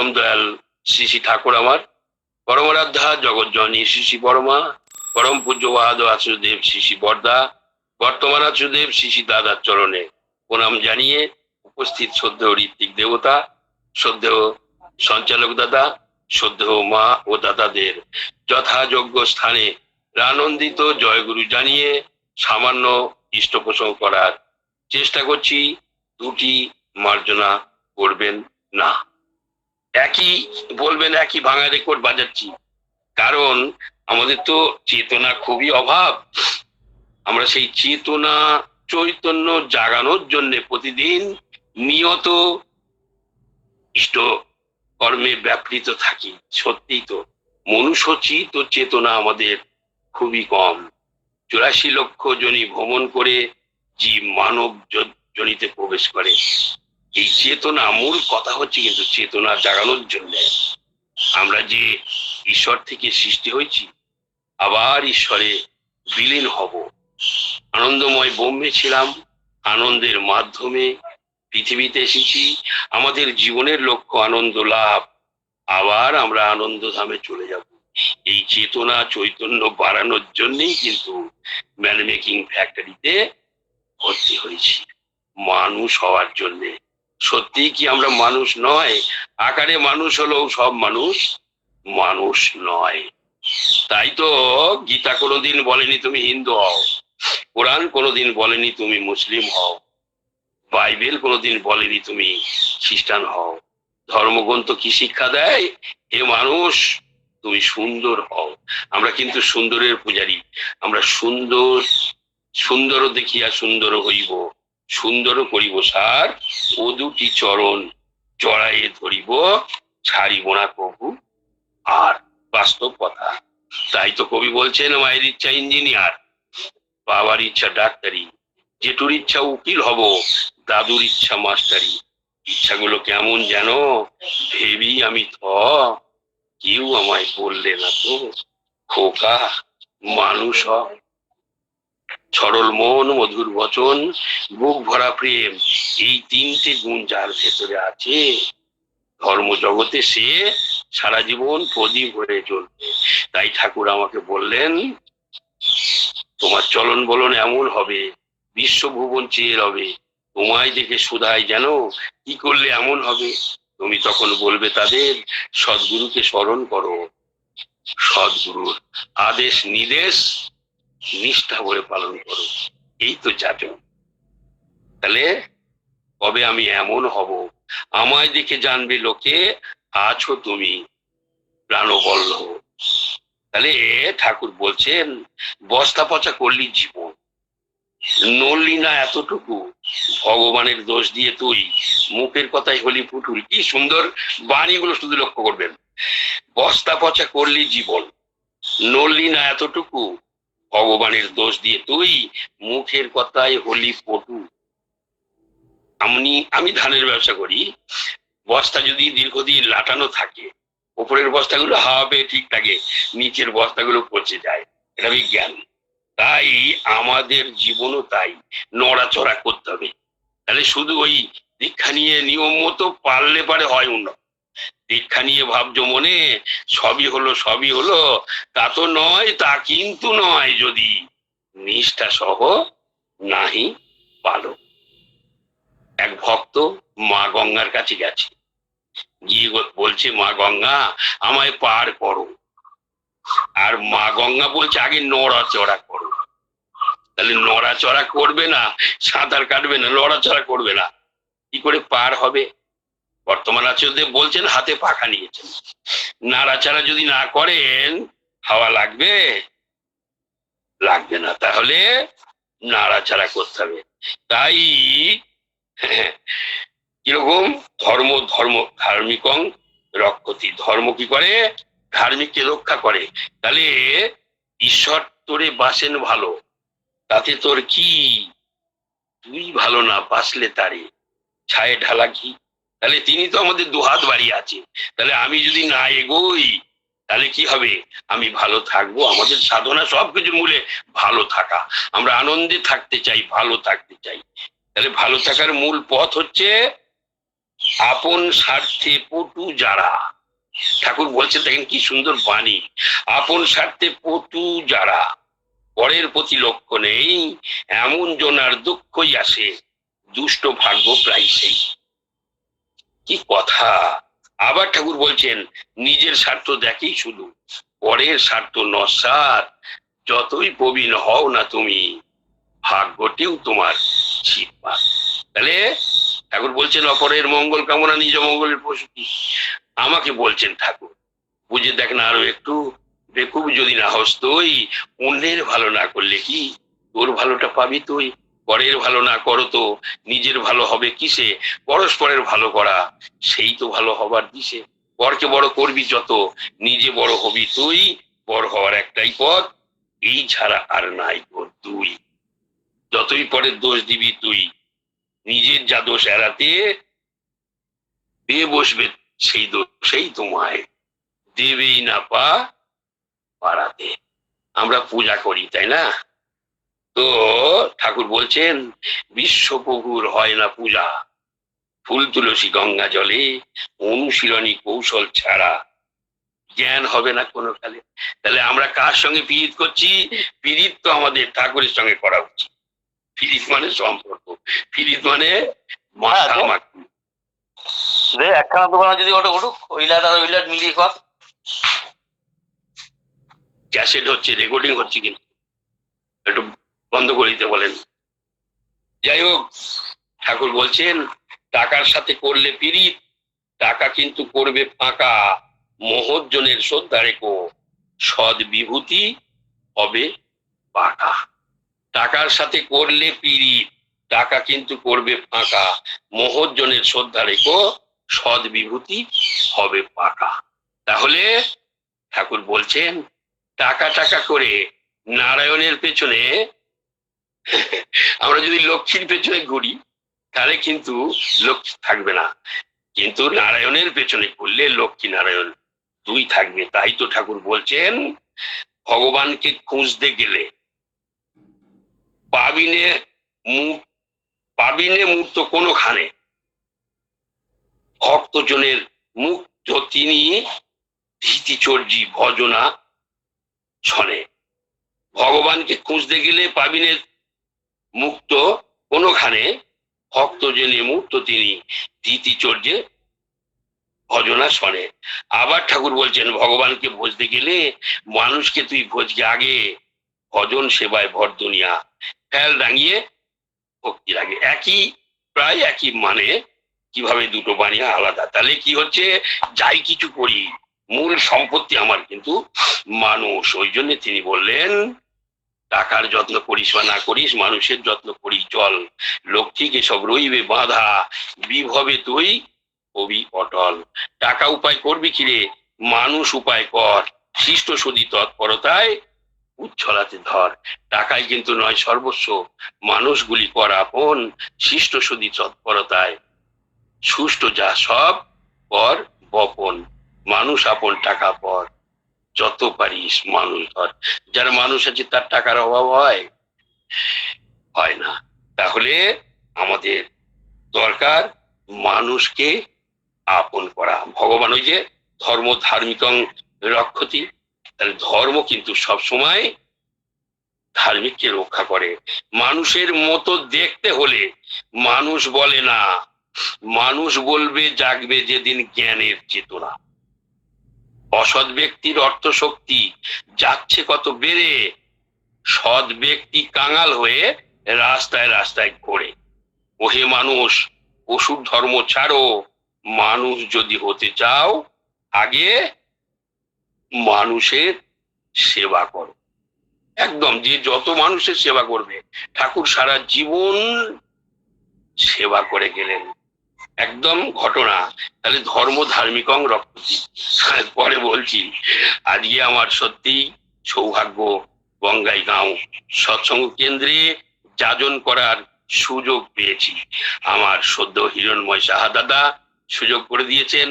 পরম দয়াল শ্রী শ্রী ঠাকুর আমার। পরমরাধ্যা জগৎজননী শ্রী শ্রী পরমা। পরম পূজ্য বাহাদ আচুদেব শ্রী শ্রী বর্দা। বর্তমান আচুদেব শ্রী শ্রী দাদার চরণে প্রণাম জানিয়ে উপস্থিত শ্রদ্ধেয় ঋত্বিক দেবতা, শ্রদ্ধেয় সঞ্চালক দাদা, শ্রদ্ধেয় মা ও দাদাদের যথাযোগ্য স্থানে আনন্দিত জয়গুরু জানিয়ে সামান্য ইষ্টপোষণ করার চেষ্টা করছি। দুটি মার্জনা করবেন না। একই বলবেন, একই ভাঙা রেকর্ড বাজাচ্ছি। কারণ আমাদের তো চেতনা খুবই অভাব। আমরা সেই চেতনা, চৈতন্য জাগানোর জন্য প্রতিদিন নিয়ত ইষ্ট কর্মে ব্যাপৃত থাকি। সত্যিই তো, মনুষ্যচিত চেতনা আমাদের খুবই কম। চুরাশি লক্ষ জনি ভ্রমণ করে জীব মানব জনিতে প্রবেশ করে। এই চেতনা মূল কথা হচ্ছে কিন্তু চেতনা জাগানোর জন্য। আমরা যে ঈশ্বর থেকে সৃষ্টি হয়েছি, আবার ঈশ্বরে বিলীন হব। আনন্দময় বোম্বে ছিলাম, আনন্দের মাধ্যমে পৃথিবীতে এসেছি। আমাদের জীবনের লক্ষ্য আনন্দ লাভ, আবার আমরা আনন্দ ধামে চলে যাব। এই চেতনা চৈতন্য বাড়ানোর জন্যই কিন্তু ম্যান মেকিং ফ্যাক্টরিতে ভর্তি হয়েছি। মানুষ হওয়ার জন্যে। সত্যি কি আমরা মানুষ নয়? আকারে মানুষ হলেও সব মানুষ মানুষ নয়। তাই তো গীতা কোনোদিন বলেনি তুমি হিন্দু হও, কোরআন কোনোদিন বলেনি তুমি মুসলিম হও, বাইবেল কোনোদিন বলেনি তুমি খ্রিস্টান হও। ধর্মগ্রন্থ কি শিক্ষা দেয়? হে মানুষ, তুমি সুন্দর হও। আমরা কিন্তু সুন্দরের পূজারী, আমরা সুন্দর সুন্দর দেখিয়া সুন্দর হইব। সুন্দর করিব সার ও দুটি চরণ জড়াইয়ে ধরিব, ছাড়িব না প্রভু। আর বাস্তব কথা, তাই তো কবি বলছেন, মায়ের ইচ্ছা ইঞ্জিনিয়ার, বাবার ইচ্ছা ডাক্তারি, জেঠুর ইচ্ছা উকিল হব, দাদুর ইচ্ছা মাস্টারি। ইচ্ছাগুলো কেমন যেন, ভেবি আমি থ। কেউ আমায় বললে না তো, খোকা, মানুষ হ। সরল মন, মধুর বচন, বুক ভরা প্রেম, এই তিনটে গুণ যার ভেতরে আছে ধর্ম জগতে সে সারা জীবন প্রদীপ হয়ে চলবে। তাই ঠাকুর আমাকে বললেন, তোমার চলন বলন এমন হবে বিশ্বভুবন চেয়ে রবে, তোমায় দেখে সুধাই যেন কি করলে এমন হবে? তুমি তখন বলবে তাদের, সদ্গুরুকে স্মরণ করো। সদ্গুরুর আদেশ নির্দেশ নিষ্ঠা ভরে পালন করো। এই তো যাচন তাহলে কবে আমি এমন হব? আমায় দেখে জানবে লোকে, আছো তুমি প্রাণবল্ল তাহলে ঠাকুর বলছেন, বস্তা পচা করলি জীবন। নড়লি না এতটুকু। ভগবানের দোষ দিয়ে তুই মুখের কথাই হলি পুটুল কি সুন্দর বাণীগুলো শুধু লক্ষ্য করবেন। বস্তা পচা করলি জীবন। নড়লি না এতটুকু। ভগবানের দোষ দিয়ে তুই মুখের কথায় হলি পটু। আমি আমি ধানের ব্যবসা করি। বস্তা যদি দীর্ঘদিন লাটানো থাকে উপরের বস্তাগুলো হাওয়া পেয়ে ঠিক থাকে, নিচের বস্তাগুলো পচে যায়। এটা বিজ্ঞান। তাই আমাদের জীবনও তাই, নড়াচড়া করতে হবে। তাহলে শুধু ওই দীক্ষা নিয়ে নিয়ম মতো পারলে পারে হয় উন্নত। দীক্ষা নিয়ে ভাবছ মনে? সবই হলো সবই হলো। তা তো নয়, তা কিন্তু নয় যদি নিষ্ঠা সহ নাহি পালো। এক ভক্ত মা গঙ্গার কাছে গেছে। গিয়ে বলছে, মা গঙ্গা, আমায় পার করো। আর মা গঙ্গা বলছে, আগে নড়াচড়া করো। তাহলে নড়াচড়া করবে না, সাঁতার কাটবে না নড়াচড়া করবে না। কি করে পার হবে? বর্তমান আচার্যদেব বলছেন, হাতে পাখা নিয়েছেন। নাড়াচাড়া যদি না করেন, হাওয়া লাগবে? লাগবে না, তাহলে নাড়াচাড়া করতে হবে। তাই, কীরকম? ধর্ম ধর্ম, ধার্মিকং, রক্ষতি। ধর্ম কি করে? ধার্মিককে রক্ষা করে। তাহলে ঈশ্বর তোরে বাসেন ভালো, তাতে তোর কি? তুই ভালো না, বাসলে তারে। ছায়ে ঢালা কি তাহলে তিনি তো আমাদের দুহাত বাড়িয়ে আছে তাহলে আমি যদি না এগোই, তাহলে কি হবে? আমি ভালো থাকব, আমাদের সাধনা সবকিছুর মূলে ভালো থাকা। আমরা আনন্দে থাকতে চাই, ভালো থাকতে চাই। তাহলে ভালো থাকার মূল পথ হচ্ছে আপন স্বার্থে পটু যারা। ঠাকুর বলছেন দেখেন কি সুন্দর বাণী। আপন স্বার্থে পটু যারা, পরের প্রতি লক্ষ্য নেই, এমন জনার দুঃখই আসে, দুষ্ট ভাগ্য প্রায় সেই। কি কথা? আবার ঠাকুর বলছেন, নিজের স্বার্থ দেখেই শুধু, পরের স্বার্থ নস্বাত যতই প্রবীণ হও না তুমি, ভাগ্যটিও তোমার তাহলে ঠাকুর বলছেন, অপরের মঙ্গল কামনা নিজ মঙ্গলের প্রসূতি। আমাকে বলছেন ঠাকুর, বুঝে দেখ না আরও একটু, বেকুব যদি না হস তুই, অন্যের ভালো না করলে কি, তোর ভালোটা পাবি তুই? পরের ভালো না করো তো, নিজের ভালো হবে কিসে? পরস্পরের ভালো করা, সেই তো ভালো হবার দিশে। পরকে বড় করবি যত, নিজে বড় হবি তুই, বড় হওয়ার একটাই পথ, এই ছাড়া আর নাই তোর তুই যতই পরের দোষ দিবি তুই, নিজের যা দোষ এড়াতে পেয়ে বসবে সেই দোষেই তোমায় দেবেই না পা পাড়াতে। আমরা পূজা করি, তাই না? তো ঠাকুর বলছেন বিশ্বপ্রভুর হয় না পূজা। ফুল তুলসী গঙ্গা জলে অনুশীলনী কৌশল ছাড়া জ্ঞান হবে না কোনো কালে। তাহলে আমরা কার সঙ্গে পীড়িত করছি? পীড়িত তো আমাদের ঠাকুরের সঙ্গে করা উচিত। পীড়িত মানে সম্পর্ক পীড়িত মানে হ্যাঁ, একখানা দোকানে যদি ওটা উঠুক ওইলাট আর ওইলাট মিলিয়ে কর ক্যাসেট হচ্ছে রেকর্ডিং হচ্ছে কিন্তু। একটু বন্ধ করে দিতে বলেন। যাই হোক, ঠাকুর বলছেন, টাকার সাথে করলে পিরিত টাকা কিন্তু করবে ফাঁকা। মহজ্জনের শ্রদ্ধা রেখো সদ বিভূতি হবে পাকা টাকার সাথে করলে পিরিত টাকা কিন্তু করবে ফাঁকা। মহজ্জনের শ্রদ্ধা রেখো সদ বিভূতি হবে পাকা তাহলে ঠাকুর বলছেন, টাকা টাকা করে নারায়ণের পেছনে আমরা যদি লক্ষ্মীর পেছনে ঘুরি, তাহলে কিন্তু লক্ষ্মী থাকবে না। কিন্তু নারায়ণের পেছনে করলে লক্ষ্মী নারায়ণ দুই থাকবে। তাই তো ঠাকুর বলছেন, ভগবানকে খুঁজতে গেলে পাবিনে মুখ পাবিনে মূর্ত কোনোখানে? ভক্তজনের মুক্ত তিনি ধীতিচর্যি ভজনা ছনে। ভগবানকে খুঁজতে গেলে পাবিনের মুক্ত কোনোখানে ভক্ত জেনে মুক্ত তিনি ধীতিচর্যে ভজনা শোনে। আবার ঠাকুর বলছেন, ভগবানকে ভজতে গেলে মানুষকে তুই ভোজকে আগে। ভজন সেবায় ভর দুনিয়া। ফেল ডাঙিয়ে ভক্তি লাগে একই, প্রায় একই মানে কীভাবে দুটো বানিয়ে আলাদা। তাহলে কি হচ্ছে? যাই কিছু করি, মূল সম্পত্তি আমার কিন্তু মানুষ। ওই জন্য তিনি বললেন টাকার যত্ন করিস বা না করিস, মানুষের যত্ন করিস, চল। লক্ষ্মীকে সব রইবে, বাঁধা। বিভবে তুই কবি অটল। টাকা উপায় করবি কিরে মানুষ উপায় কর। সৃষ্ট সদী তৎপরতায় উচ্ছলাতে ধর। টাকায় কিন্তু নয় সর্বস্ব। মানুষগুলি কর আপন। সৃষ্ট সদী তৎপরতায় সুষ্ঠ যা সব কর বপন। মানুষ আপন, টাকা পর। যত পারিস মানুষ ধর, যার মানুষ আছে তার টাকার অভাব হয় হয় না। তাহলে আমাদের দরকার মানুষকে আপন করা। ভগবান ওই যে ধর্ম ধার্মিক রক্ষতি, তাহলে ধর্ম কিন্তু সব সময় ধার্মিককে রক্ষা করে। মানুষের মতো দেখতে হলে মানুষ বলে না, মানুষ বলবে, জাগবে যেদিন জ্ঞানের চেতনা। অসৎ ব্যক্তির অর্থ শক্তি যাচ্ছে কত বেড়ে? সৎ ব্যক্তি কাঙাল হয়ে রাস্তায় রাস্তায় ঘোরে। ওহে মানুষ, পশুর ধর্ম ছাড়ো। মানুষ যদি হতে চাও, আগে মানুষের সেবা করো। একদম যে যত মানুষের সেবা করবে, ঠাকুর সারা জীবন সেবা করে গেলেন। একদম ঘটনা। তাহলে ধর্ম ধার্মিক রক্তী পরে বলছি, আজকে আমার সত্যি সৌভাগ্য বঙ্গাইগাঁও সৎসঙ্গ কেন্দ্রে যাজন করার সুযোগ পেয়েছি। আমার সদ্য হিরণময় সাহা দাদা সুযোগ করে দিয়েছেন।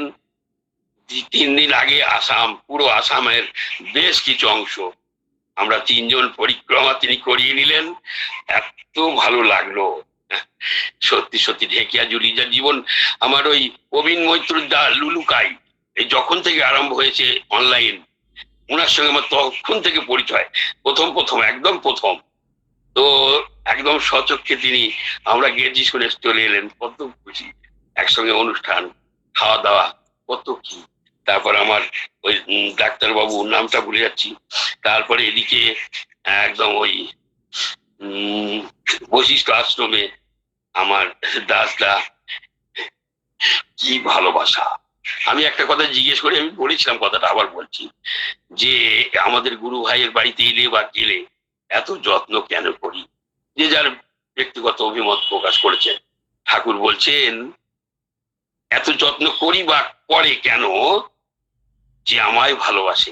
তিন দিন আগে আসাম, পুরো আসামের বেশ কিছু অংশ। আমরা তিনজন পরিক্রমা তিনি করিয়ে নিলেন। এত ভালো লাগল। সত্যি সত্যি ঢেকিয়া জুলি যা জীবন। আমার ওই প্রবীণ মৈত্র দা লুলুকাই এই যখন থেকে আরম্ভ হয়েছে অনলাইন ওনার সঙ্গে আমার তখন থেকে পরিচয়। প্রথম প্রথম, একদম প্রথম। তো একদম সচক্ষে তিনি আমরা গেছি শুনে চলে এলেন, কত খুশি। একসঙ্গে অনুষ্ঠান খাওয়া দাওয়া কত কি। তারপর আমার ওই ডাক্তার বাবু নামটা ভুলে যাচ্ছি। তারপরে এদিকে, একদম ওই বৈশিষ্ট্য আশ্রমে আমার দাসদা কি ভালোবাসা। আমি একটা কথা জিজ্ঞেস করে, আমি বলেছিলাম কথাটা, আবার বলছি যে আমাদের গুরু ভাইয়ের বাড়িতে এলে বা গেলে এত যত্ন কেন করি? যে যার ব্যক্তিগত অভিমত প্রকাশ করেছেন ঠাকুর বলছেন, এত যত্ন করি বা করে কেন যে আমায় ভালোবাসে?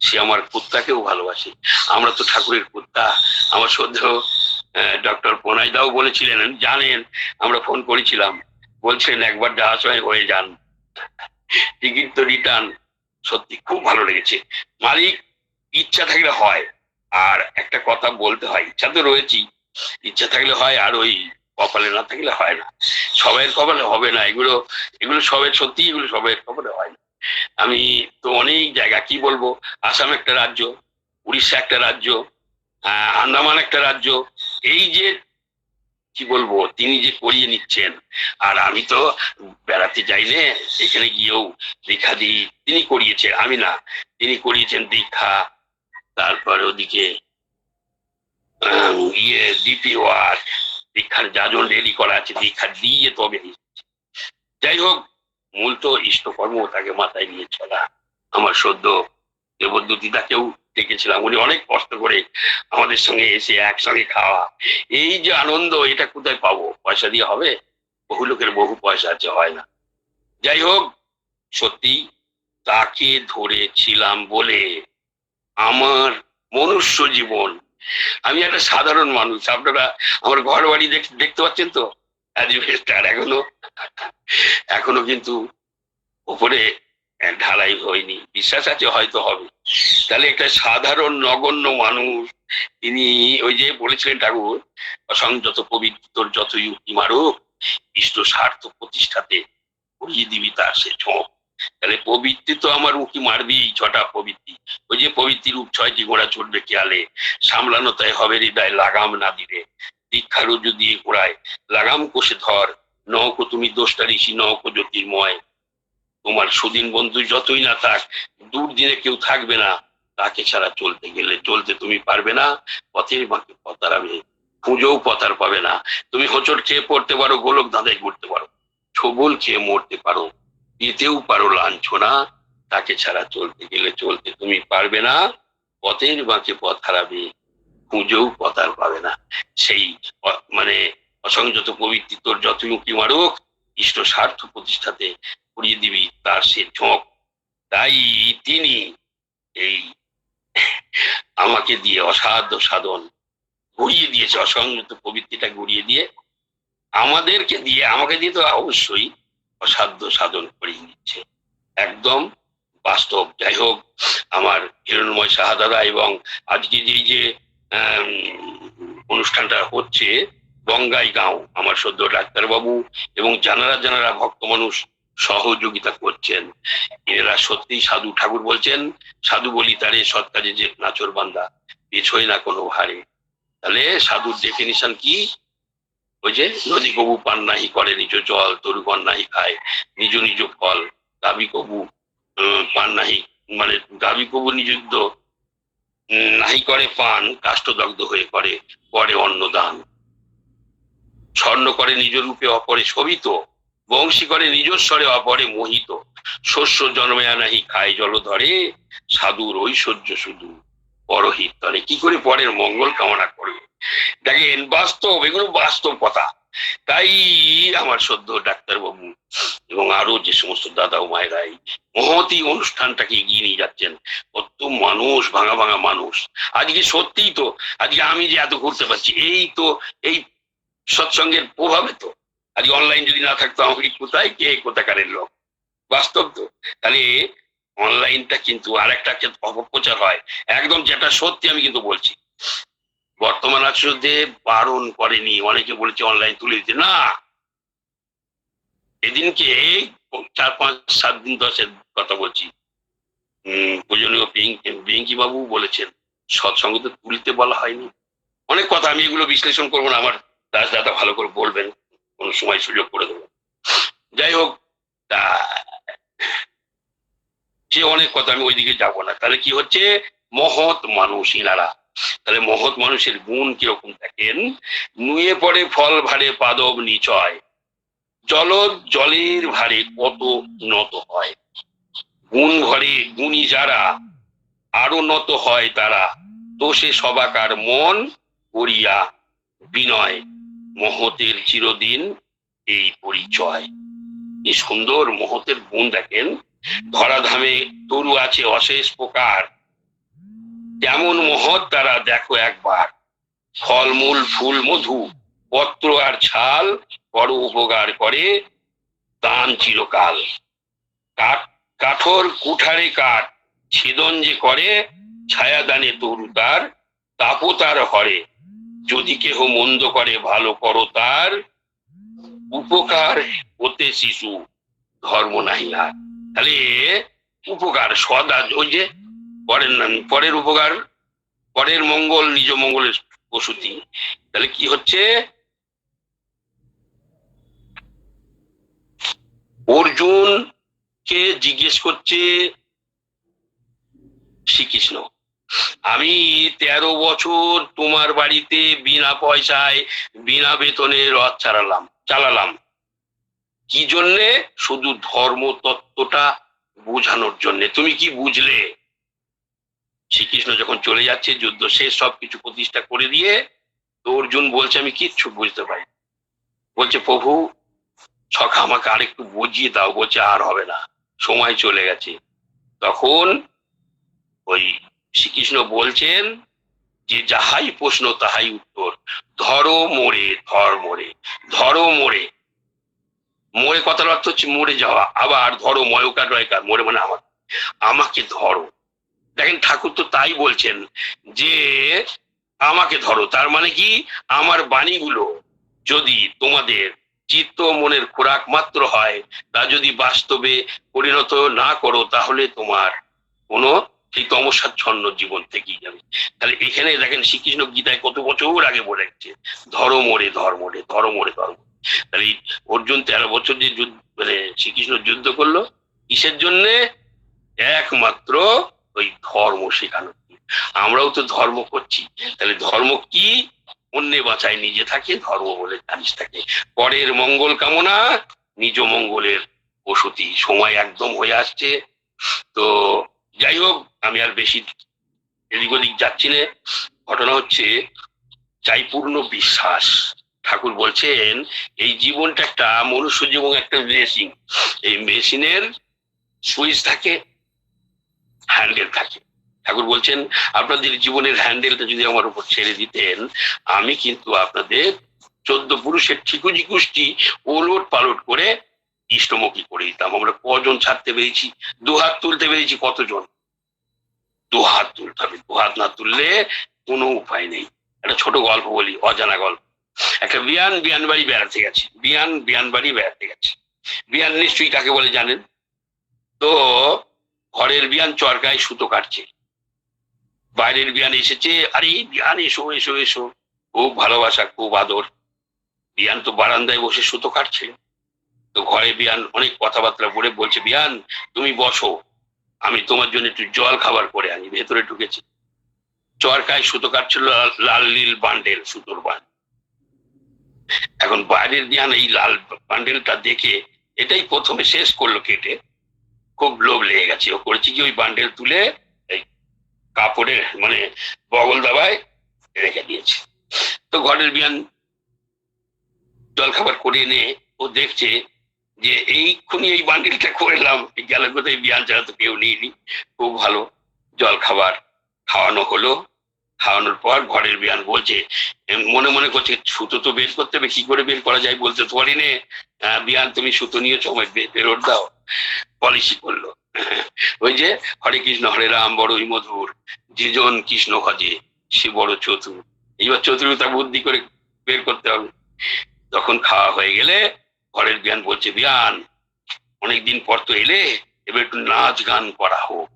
সে আমার কুত্তাকেও ভালোবাসে। আমরা তো ঠাকুরের কুত্তা। আমার সদ্য ডক্টর দাও বলেছিলেন, জানেন, আমরা ফোন করেছিলাম। বলছেন একবার যাওয়ার সময় হয়ে যান। টিকিট তো রিটার্ন। সত্যি খুব ভালো লেগেছে। মালিক, ইচ্ছা থাকলে হয়। আর একটা কথা বলতে হয়, ইচ্ছা তো রয়েছি ইচ্ছা থাকলে হয়, আর ওই কপালে না থাকলে হয় না। সবাই কপালে হবে না। এগুলো এগুলো সবের সত্যি, এগুলো সবের কপালে হয় না। আমি তো অনেক জায়গা, কি বলব? আসাম একটা রাজ্য, উড়িষ্যা একটা রাজ্য আন্দামান একটা রাজ্য। এই যে, কি বলব, তিনি যে করিয়ে নিচ্ছেন, আর আমি তো বেড়াতে যাই না, এখানে গিয়েও দীক্ষা দিই। তিনি করিয়েছেন, আমি না, তিনি করিয়েছেন দীক্ষা। তারপরে ওদিকে ইয়ে ডিপি ওয়ার্ক দীক্ষার, যাজন রেডি করা আছে, দীক্ষা দিয়ে তবে। যাই হোক মূল তো ইষ্টকর্ম তাকে মাথায় নিয়ে চলা। আমার সদ্য দেবদ্যুতিদাকেও ডেকেছিলাম। উনি অনেক কষ্ট করে আমাদের সঙ্গে এসে একসঙ্গে খাওয়া। এই যে আনন্দ, এটা কোথায় পাবো? পয়সা দিয়ে হবে? বহু লোকের বহু পয়সা আছে, হয় না। যাই হোক, সত্যি তাকে ধরেছিলাম বলে আমার মনুষ্য জীবন। আমি একটা সাধারণ মানুষ। আপনারা আমার ঘর বাড়ি দেখ- দেখতে পাচ্ছেন তো? অ্যাজবেস্টার এখনও এখনও কিন্তু উপরে ঢালাই হয়নি। বিশ্বাস আছে, হয়তো হবে। তাহলে একটা সাধারণ নগণ্য মানুষ, তিনি ওই যে বলেছিলেন ঠাকুর অসংযত পবিত্র যত যুক্তি মারুক, ইষ্ট স্বার্থ প্রতিষ্ঠাতে করিয়ে দিবি তার সে ছোঁক। তাহলে প্রবৃত্তি তো আমার উকি মারবি, ছটা প্রবৃত্তি ওই যে প্রবৃত্তি রূপ ছয়টি ঘোড়া চড়বে খেয়ালে সামলানো তাই হবে হৃদয় লাগাম না দিলে। দীক্ষা রুজু দিয়ে ঘোড়ায় লাগাম কষে ধর, নৌকো তুমি দোষটা ঋষি, নৌকো জ্যোতির্ময়। তোমার সুদিন বন্ধু যতই না থাক, দূর দিনে কেউ থাকবে না। তাকে ছাড়া চলতে গেলে চলতে তুমি পারবে না পথের বাঁকে পতারাবে, পুজোও পতার পাবে না। তুমি হোঁচট খেয়ে পড়তে পারো, গোলক ধাঁধায় ঘুরতে পারো, ছবল খেয়ে মরতে পারো পেতেও পারো লাঞ্ছনা। তাকে ছাড়া চলতে গেলে চলতে তুমি পারবে না, পথের বাঁকে পথ হারাবে। পুজোও পতার পাবে না। সেই মানে অসংযত পবিত্র তোর যতই যতমুখী মারুক, ইষ্ট স্বার্থ প্রতিষ্ঠাতে করিয়ে দিবি তার সে ঝোঁক তাই তিনি এই আমাকে দিয়ে অসাধ্য সাধন ঘুরিয়ে দিয়েছে, অসংযত প্রবৃত্তিটা ঘুরিয়ে দিয়ে। আমাদেরকে দিয়ে, আমাকে দিয়ে তো অবশ্যই অসাধ্য সাধন করিয়ে দিচ্ছে। একদম বাস্তব। যাই হোক, আমার হিরণময় শাহাদাদা এবং আজকে যেই যে অনুষ্ঠানটা হচ্ছে গঙ্গাই গাঁও আমার সদ্য ডাক্তারবাবু এবং জানারা জানারা ভক্ত মানুষ সহযোগিতা করছেন। এরা সত্যি সাধু ঠাকুর বলছেন সাধু বলি তারে সৎ কাজে যে নাচর বান্দা পেছয় না কোনো হারে তাহলে সাধুর ডেফিনিশন কি? ওই যে নদী কবু পান নাহি করে নিজ জল তরুগণ নাহি খায় নিজ নিজ ফল গাবি কবু পান নাহি মানে গাবি কবু উম, নাহি করে পান, কাষ্ঠদগ্ধ হয়ে করে করে অন্নদান। স্বর্ণ করে নিজ রূপে, অপরে শোভিত। বংশী করে নিজস্বরে অপরে মোহিত। শস্য জন্ময়া নাহি খায় জল ধরে। সাধুর ঐশ্বর্য শুধু পরহিত। তরে কি করে পরের মঙ্গল কামনা করবে? দেখেন, বাস্তব, এগুলো বাস্তব কথা তাই আমার সদ্য ডাক্তারবাবু এবং আরও যে সমস্ত দাদা ও মায়েরা এই মহতি অনুষ্ঠানটাকে এগিয়ে নিয়ে যাচ্ছেন। কত মানুষ, ভাঙা ভাঙা মানুষ। আজকে সত্যিই তো, আজকে আমি যে এত ঘুরতে পারছি, এই তো, এই সৎসঙ্গের প্রভাবে তো। আজকে অনলাইন যদি না থাকতো, আমাকে কোথায়, কে কোথাকারের লোক? বাস্তব তো। তাহলে অনলাইনটা কিন্তু আর একটা অপপ্রচার হয়। একদম যেটা সত্যি আমি কিন্তু বলছি। বর্তমান আচার্যদেব বারণ করেনি, অনেকে বলেছে অনলাইন তুলে দিতে। না! এদিনকে চার পাঁচ, সাত দিন দশের কথা বলছি। পূজনীয় বাবু বলেছেন সৎসঙ্গ তো তুলতে বলা হয়নি। অনেক কথা, আমি এগুলো বিশ্লেষণ করব না, আমার দাস দাদা ভালো করে বলবেন, কোনো সময় সুযোগ করে দেবো। যাই হোক সে অনেক কথা, আমি ওইদিকে যাব না। তাহলে কি হচ্ছে? মহৎ মানুষ ইনারা। তাহলে মহৎ মানুষের গুণ কীরকম থাকেন নুয়ে পড়ে ফল ভারে, পাদব নিচয়। জল জলের ভারে কত নত হয়। গুণ ঘরে গুণী যারা, আরও নত হয় তারা। তো সে সবাকার মন করিয়া বিনয়। মহতের চিরদিন এই পরিচয়। এই সুন্দর মহতের গুণ দেখেন। ধরাধামে তরু আছে অশেষ প্রকার। যেমন মহৎ তারা, দেখো একবার। ফলমূল, ফুল, মধু, পত্র আর ছাল বড় উপকার করে দান চিরকাল। কাঠ, কাঠর কুঠারে কাঠ, ছেদন যে করে, ছায়াদানে তরু তার, তাপও তার হরে। যদি কেহ মন্দ করে, ভালো করো তার। উপকার হতে শিশু, ধর্ম নাহি আর তাহলে উপকার সদা, ওই যে পরের পরের উপকার, পরের মঙ্গল, নিজ মঙ্গলের প্রসূতি। তাহলে কি হচ্ছে? অর্জুন কে জিজ্ঞেস করছে শ্রীকৃষ্ণ, আমি তেরো বছর তোমার বাড়িতে বিনা পয়সায়, বিনা বেতনে রথ চালালাম চালালাম। কি জন্যে? শুধু ধর্ম তত্ত্বটা বোঝানোর জন্যে। তুমি কি বুঝলে? শ্রীকৃষ্ণ যখন চলে যাচ্ছে, যুদ্ধ শেষ, সবকিছু প্রতিষ্ঠা করে দিয়ে তো অর্জুন বলছে, আমি কিচ্ছু বুঝতে পারি বলছে, প্রভু ছক আমাকে আরেকটু বুঝিয়ে দাও। বলছে, আর হবে না, সময় চলে গেছে। তখন ওই শ্রীকৃষ্ণ বলছেন যে, যাহাই প্রশ্ন, তাহাই উত্তর। ধরো মোড়ে, ধর মোড়ে, ধরো মোড়ে। মোড়ে কথার অর্থ হচ্ছে মরে যাওয়া। আবার, ধরো ময়কার রয়কার মোড়ে মানে আমার আমাকে ধরো। দেখেন ঠাকুর তো তাই বলছেন যে আমাকে ধরো, তার মানে কি? আমার বাণীগুলো যদি তোমাদের চিত্ত মনের খোরাক মাত্র হয়, তা যদি বাস্তবে পরিণত না করো, তাহলে তোমার কোনো সেই তমসাচ্ছন্ন জীবন থেকেই যাবে। তাহলে এখানে দেখেন শ্রীকৃষ্ণ গীতায় কত বছর আগে বলে গেছে ধরো মোড়ে ধর মোড়ে ধরো মোড়ে ধর মোড়ে। তাহলে অর্জুন তেরো বছর যে যুদ্ধ মানে শ্রীকৃষ্ণ যুদ্ধ করল, কিসের জন্যে? একমাত্র ওই ধর্ম শেখানো। আমরাও তো ধর্ম করছি। তাহলে ধর্ম কি? অন্যে বাঁচায় নিজে থাকে, ধর্ম বলে জানিস থাকে পরের মঙ্গল কামনা, নিজ মঙ্গলের বসতি। সময় একদম হয়ে আসছে। তো যাই হোক, আমি আর বেশি এদিক ওদিক যাচ্ছি না। ঘটনা হচ্ছে চাই পূর্ণ বিশ্বাস। ঠাকুর বলছেন, এই জীবনটা একটা মনুষ্য জীবন, একটা মেশিন। এই মেশিনের সুইচ থাকে। হ্যান্ডেল থাকে। ঠাকুর বলছেন, আপনাদের জীবনের হ্যান্ডেলটা যদি আমার উপর ছেড়ে দিতেন, আমি কিন্তু আপনাদের চোদ্দ পুরুষের ঠিকুজি কুষ্টি ওলট পালট করে ইষ্টমুখী করে দিতাম। আমরা কজন ছাড়তে পেরেছি? দু হাত তুলতে পেরেছি কতজন? দু হাত তুলতে হবে। দু হাত না তুললে কোনো উপায় নেই। একটা ছোট গল্প বলি, অজানা গল্প। একটা বিয়ান বিয়ান বাড়ি বেড়াতে গেছে। বিয়ান বিয়ান বাড়ি বেড়াতে গেছে। বিয়ান নিশ্চয়ই কাকে বলে জানেন। তো ঘরের বিয়ান চরকায় সুতো কাটছে। বাইরের বিয়ান এসেছে, আরে বিয়ান, এসো এসো এসো। খুব ভালোবাসা, খুব আদর। বিয়ান তো বারান্দায় বসে সুতো কাটছে তো ঘরে বিয়ান অনেক কথাবার্তা বলে বলছে, বিয়ান, তুমি বসো। আমি তোমার জন্য একটু জল খাবার করে আনি, ভেতরে ঢুকেছি। চরকায় সুতো কাটছিল, লাল- নীল বান্ডেল, সুতোর বান এখন বাইরের বিয়ান এই লাল বান্ডেলটা দেখে এটাই প্রথমে শেষ করল কেটে। খুব লোভ লেগে গেছে। ও করেছে কি ওই বান্ডেল তুলে এই কাপড়ের মানে বগল দাবায় রেখে দিয়েছে। তো ঘরের বিয়ান জলখাবার করে এনে ও দেখছে যে এইক্ষুনি এই বান্ডিলটা করলাম গেল কোথায়? বিয়ান ছাড়া তো কেউ নিইনি খুব ভালো জল খাবার খাওয়ানো হলো। খাওয়ানোর পর ঘরের বিয়ান বলছে মনে মনে করছে সুতো তো বের করতে হবে কি করে বের করা যায় বলতে তো পারি নে আহ, বিয়ান তুমি সুতো নিয়েছো আমায় বে- বেরোর দাও। পলিসি করল। ওই যে হরে কৃষ্ণ হরে রাম বড়ই মধুর যেজন কৃষ্ণ ভজে সে বড় চতুর। এইবার চতুর্থতা বুদ্ধি করে বের করতে হবে। তখন খাওয়া হয়ে গেলে ঘরের বিয়ান বলছে বিয়ান অনেকদিন পর তো এলে এবার একটু নাচ গান করা হোক।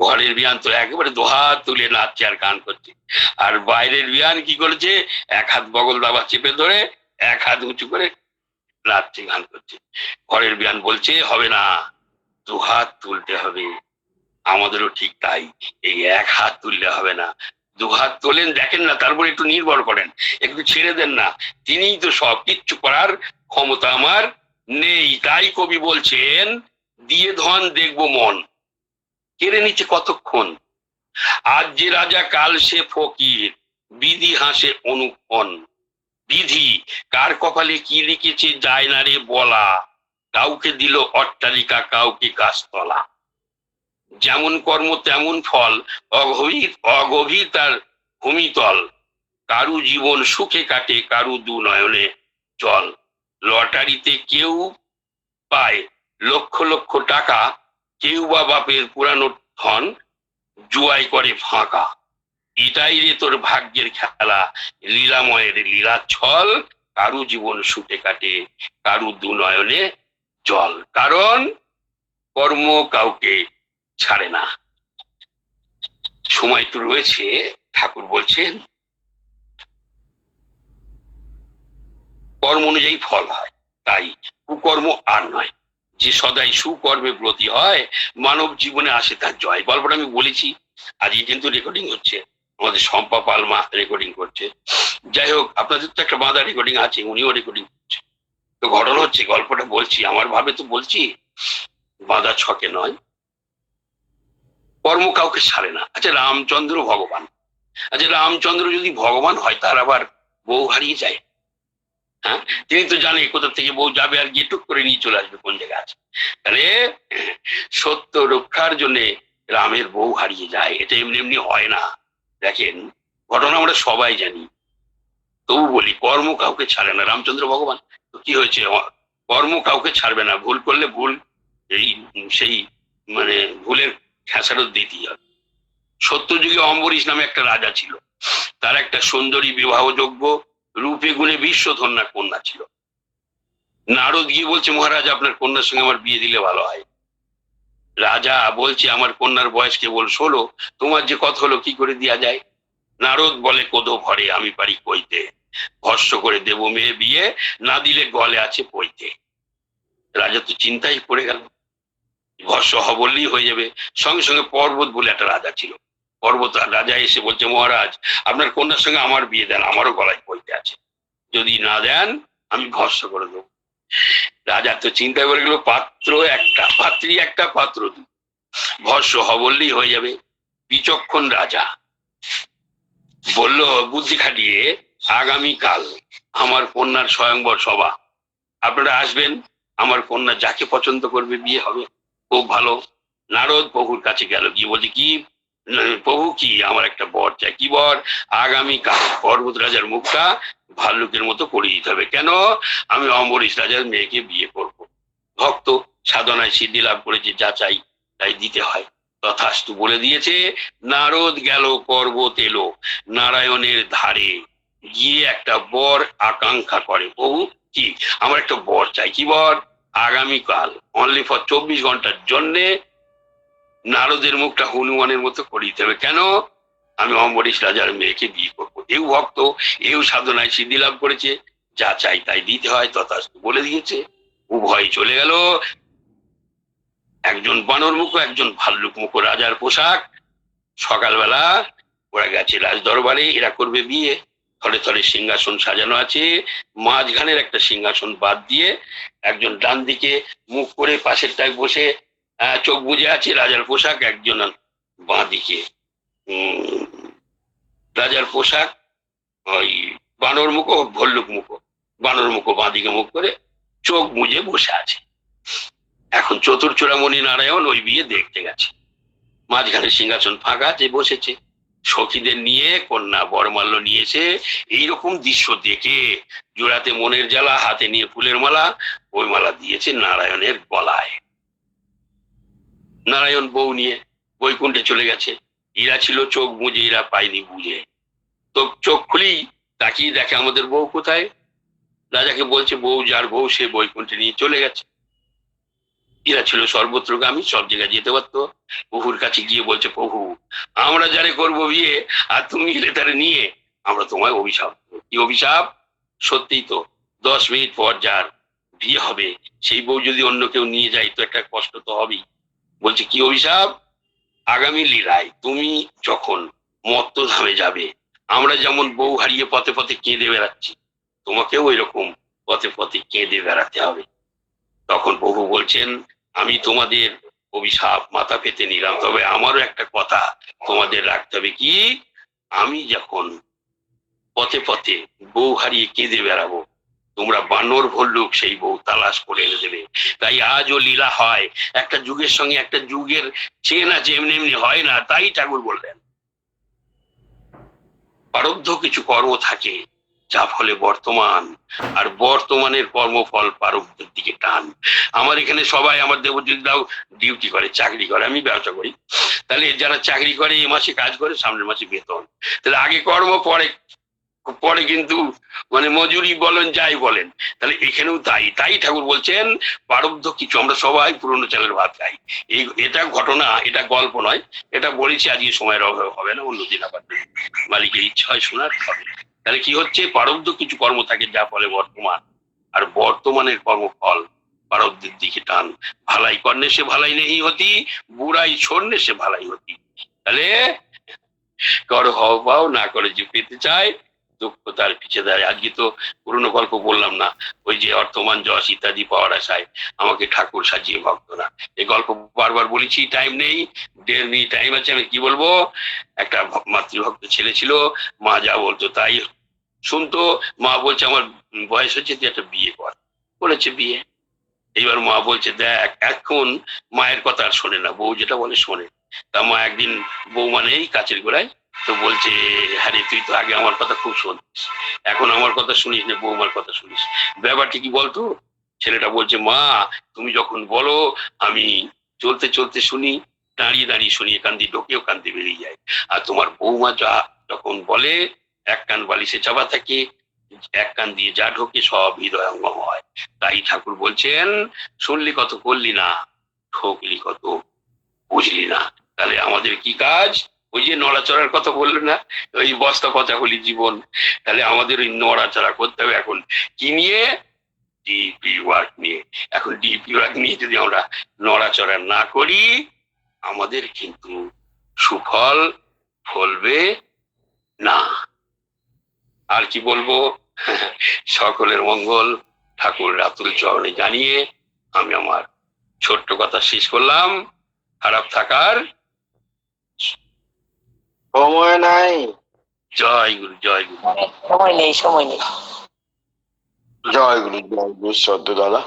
ঘরের বিয়ান তো একেবারে দোহাত তুলে নাচছে আর গান করছে। আর বাইরের বিয়ান কি করেছে? এক হাত বগল দাবা চেপে ধরে এক হাত উঁচু করে নাচছে, গান করছে। ঘরের বিয়ান বলছে, হবে না দু হাত তুলতে হবে। আমাদেরও ঠিক তাই। এই এক হাত তুললে হবে না। দু হাত তোলেন, দেখেন না তারপর একটু নির্ভর করেন। একটু ছেড়ে দেন না। তিনিই তো সব কিচ্ছু করার ক্ষমতা আমার নেই। তাই কবি বলছেন, দিয়ে ধন, দেখব মন। কেড়ে নিচ্ছে কতক্ষণ? আজ যে রাজা, কাল সে ফকির। বিধি হাসে অনুক্ষণ বিধি, কার কপালে কি লিখেছে যায় না রে বলা। কাউকে দিল অট্টালিকা, কাউকে গাছতলা। যেমন কর্ম, তেমন ফল। অগভীর অগভীর তার ভূমিতল। কারু জীবন সুখে কাটে, কারু দু নয়নে জল। লটারিতে কেউ পায় লক্ষ লক্ষ টাকা। কেউ বা বাপের পুরানো ধন জুয়াই করে ফাঁকা। এটাই রে তোর ভাগ্যের খেলা, লীলাময়ের লীলা ছল কারু জীবন সুখে কাটে, কারু দু নয়নে জল। কারণ কর্ম কাউকে ছাড়ে না। সময় তো রয়েছে, ঠাকুর বলছেন, কর্ম অনুযায়ী ফল হয়, তাই কুকর্ম আর নয়। যে সদাই সুকর্মে ব্রতী হয়, মানব জীবনে আসে তার জয়। গল্পটা আমি বলেছি, আজকে কিন্তু রেকর্ডিং হচ্ছে। আমাদের শম্পা পালমা রেকর্ডিং করছে। যাই হোক, আপনাদের তো একটা বাঁধা রেকর্ডিং আছে, উনিও রেকর্ডিং করছে। তো ঘটনা হচ্ছে, গল্পটা বলছি, আমার ভাবে তো বলছি, বাঁধা ছকে নয়। কর্ম কাউকে ছাড়ে না। আচ্ছা রামচন্দ্র ভগবান। আচ্ছা রামচন্দ্র যদি ভগবান হয়, তার আবার বউ হারিয়ে যায়? হ্যাঁ? তিনি তো জানে কোথা থেকে বউ যাবে আর গিয়ে টুক করে নিয়ে চলে আসবে, কোন জায়গায় আছে। তাহলে সত্য রক্ষার জন্য রামের বউ হারিয়ে যায়, এটা এমনি এমনি হয় না। দেখেন, ঘটনা আমরা সবাই জানি। তবু বলি, কর্ম কাউকে ছাড়ে না। রামচন্দ্র ভগবান, তো কি হয়েছে? কর্ম কাউকে ছাড়বে না। ভুল করলে ভুল, এই, সেই মানে ভুলের খেসারত দিতেই হবে। সত্যযুগে অম্বরীশ নামে একটা রাজা ছিল। তার একটা সুন্দরী বিবাহযোগ্য রূপে গুণে বিশ্বধন্যা কন্যা ছিল। নারদ গিয়ে বলছে, মহারাজ, আপনার কন্যার সঙ্গে আমার বিয়ে দিলে ভালো হয়। রাজা বলছে, আমার কন্যার বয়স কেবল ষোলো, তোমার যে কথা হলো কি করে দেয়া যায়? নারদ বলে, কোদো ভরে, আমি পারি কইতে। ভস্য করে দেব মেয়ে বিয়ে, না দিলে গলে আছে পইতে। রাজা তো চিন্তাই পড়ে গেল। ভস্য হ বললেই হয়ে যাবে। সঙ্গে সঙ্গে পর্বত বলে একটা রাজা ছিল। পর্বত রাজা এসে বলছে, মহারাজ, আপনার কন্যার সঙ্গে আমার বিয়ে দেন, আমারও গলায় পইতে আছে। যদি না দেন, আমি ভস্য করে দেবো। রাজা তো চিন্তা করে গেল, পাত্র একটা, পাত্রী একটা, পাত্র দু ভস্য হ বললেই হয়ে যাবে, বিচক্ষণ রাজা। বলল, বুদ্ধি খাটিয়ে আগামীকাল আমার কন্যার স্বয়ংবর সভা। আপনারা আসবেন, আমার কন্যা যাকে পছন্দ করবে, বিয়ে হবে, খুব ভালো। নারদ প্রভুর কাছে গেল, গিয়ে বলছে, কি প্রভু কি? আমার একটা বর চাই। কি বর? আগামীকাল পর্বত রাজার মুখটা ভাল্লুকের মতো করে দিতে হবে। কেন? আমি অম্বরীশ রাজার মেয়েকে বিয়ে করব। ভক্ত সাধনায় সিদ্ধি লাভ করেছে, যা চাই তাই দিতে হয়। তথাস্তু বলে দিয়েছে, নারদ গেল পর্বত এলো, নারায়ণের ধারে। গিয়ে একটা বর আকাঙ্ক্ষা করে। প্রভু, কি? আমার একটা বর চাই। কি বর? আগামীকাল অনলি ফর চব্বিশ ঘণ্টার জন্যে নারদের মুখটা হনুমানের মতো করে দিতে হবে। কেন? আমি অম্বরীশ রাজার মেয়েকে বিয়ে করব। এও ভক্ত, এও সাধনায় সিদ্ধি লাভ করেছে। যা চাই তাই দিতে হয়, তথাস্তু বলে দিয়েছে। উভয় চলে গেল। একজন বানর মুখো, একজন ভাল্লুক মুখো, রাজার পোশাক। সকালবেলা ওরা গেছে রাজ দরবারে এরা করবে বিয়ে। থরে থরে সিংহাসন সাজানো আছে। মাঝখানের একটা সিংহাসন বাদ দিয়ে একজন ডান দিকে মুখ করে পাশের পাশেরটায় বসে চোখ বুজে আছে, রাজার পোশাক একজন বাঁ দিকে রাজার পোশাক ওই বানর মুখো, ভল্লুক মুখো, বানর মুখো বাঁ দিকে মুখ করে চোখ মুজে বসে আছে। এখন চতুর চতুর্চূড়ামণি নারায়ণ ওই বিয়ে দেখতে গেছে। মাঝখানে সিংহাসন ফাঁকা আছে, বসেছে। সখীদের নিয়ে, কন্যা বরমাল্য নিয়েছে এইরকম দৃশ্য দেখে জোড়াতে মনের জ্বালা, হাতে নিয়ে ফুলের মালা, ওই মালা দিয়েছে নারায়ণের গলায়। নারায়ণ বউ নিয়ে বৈকুণ্ঠে চলে গেছে। ইরা ছিল চোখ বুঝে ইরা পায়নি বুঝে। তো চোখ খুলি তাকিয়ে দেখে আমাদের বউ কোথায়? রাজাকে বলছে, বউ যার বউ, সে বৈকুণ্ঠে নিয়ে চলে গেছে। এরা ছিল সর্বত্রগামী, সব জায়গায় যেতে পারতো। প্রভুর কাছে গিয়ে বলছে, প্রভু, আমরা যারে করব বিয়ে, আর তুমি এলে তারে নিয়ে, আমরা তোমায় অভিশাপ কি অভিশাপ? সত্যিই তো, দশ মিনিট পর যার বিয়ে হবে, সেই বউ যদি অন্য কেউ নিয়ে যায়, তো একটা কষ্ট তো হবেই। বলছে, কি অভিশাপ? আগামী লীলায় তুমি যখন মত্ত ধামে যাবে, আমরা যেমন বউ হারিয়ে পথে পথে কেঁদে বেড়াচ্ছি, তোমাকেও ওই রকম পথে পথে কেঁদে বেড়াতে হবে। তখন প্রভু বলছেন, আমি তোমাদের অভিশাপ মাথা পেতে নিলাম, তবে আমারও একটা কথা তোমাদের রাখতে হবে কি? আমি যখন পথে পথে বউ হারিয়ে কেঁদে বেড়াবো তোমরা বানর ভল্লুক সেই বউ তালাশ করে এনে দেবে। তাই আজও লীলা হয়। একটা যুগের সঙ্গে একটা যুগের চেন আছে এমনি এমনি হয় না, তাই ঠাকুর বললেন। প্রারব্ধ কিছু কর্ম থাকে, যা ফলে বর্তমান আর বর্তমানের কর্মফল প্রারব্ধের দিকে টান। আমার এখানে সবাই আমার দেবজিৎরাও ডিউটি করে, চাকরি করে, আমি ব্যবসা করি। তাহলে যারা চাকরি করে এই মাসে কাজ করে, সামনের মাসে বেতন। তাহলে আগে কর্ম, পরে পরে কিন্তু মানে মজুরি বলেন, যাই বলেন, তাহলে এখানেও তাই তাই ঠাকুর বলছেন প্রারব্ধ কিছু, আমরা সবাই পুরনো চালের ভাত খাই। এই, এটা ঘটনা, এটা গল্প নয়, এটা বলেছি, আজকে সময়ের অভাব হবে না অন্যদিন আবার মালিকের ইচ্ছা হয় শোনার, হবে। তাহলে কি হচ্ছে প্রারব্ধ কিছু কর্ম থাকে, যা ফলে বর্তমান, আর বর্তমানের কর্মফল প্রারব্ধের দিকে টান। ভালাই কর্ণে সে ভালাই নেই হতি, বুড়াই ছড়নে সে ভালাই হতি। তাহলে, কর হও পাও, না করে যে পেতে চায় দুঃখ তার পিছিয়ে দাঁড়ায় আজকে তো পুরনো গল্প বললাম না, ওই যে অর্থমান যশ ইত্যাদি পাওয়ার আশায় আমাকে ঠাকুর সাজিয়ে ভক্ত না এই গল্প বারবার বলেছি টাইম নেই, দেড় মিনিট টাইম আছে, আমি কি বলব? একটা মাতৃভক্ত ছেলে ছিল, মা যা বলতো তাই শুনতো। মা বলছে, আমার বয়স হচ্ছে তুই একটা বিয়ে কর। বলেছে বিয়ে। এইবার মা বলছে, দেখ, এখন মায়ের কথা আর শোনে না, বউ যেটা বলে শোনে। তা মা একদিন বউ মানে এই কাছের গোড়ায় তো বলছে হ্যাঁ তুই তো আগে আমার কথা খুব শুনতিস। এখন আমার কথা শুনিস না বৌমার কথা শুনিস। ব্যাপারটা কি বলতো? ছেলেটা বলছে, মা, তুমি যখন বলো, আমি চলতে চলতে শুনি, দাঁড়িয়ে দাঁড়িয়ে শুনি দিয়ে ঢোকেও কান দিয়ে বেরিয়ে যায় আর তোমার বৌমা যা যখন বলে, এক কান বালিশে চাপা থাকে, এক কান দিয়ে যা ঢোকে, সব হৃদয়ঙ্গম হয়। তাই ঠাকুর বলছেন, শুনলি কত, করলি না। ঠকলি কত, বুঝলি না। তাহলে আমাদের কি কাজ? ওই যে নড়াচড়ার কথা বলল না? ওই বস্তা কথা হলি জীবন। তাহলে আমাদের ওই নড়াচড়া করতে হবে এখন। কি নিয়ে? ডিপি ওয়ার্ক নিয়ে। এখন ডিপি ওয়ার্ক নিয়ে যদি আমরা নড়াচড়া না করি, আমাদের কিন্তু সুফল ফলবে না। আর কি বলব? সকলের মঙ্গল ঠাকুর রাতুল চরণে জানিয়ে আমি আমার ছোট্ট কথা শেষ করলাম। খারাপ থাকার সময় নাই। জয় গুরু জয় গুরু। সময় নেই সময় নেই। জয় গুরু জয় গুরু শ্রদ্ধা দাদা।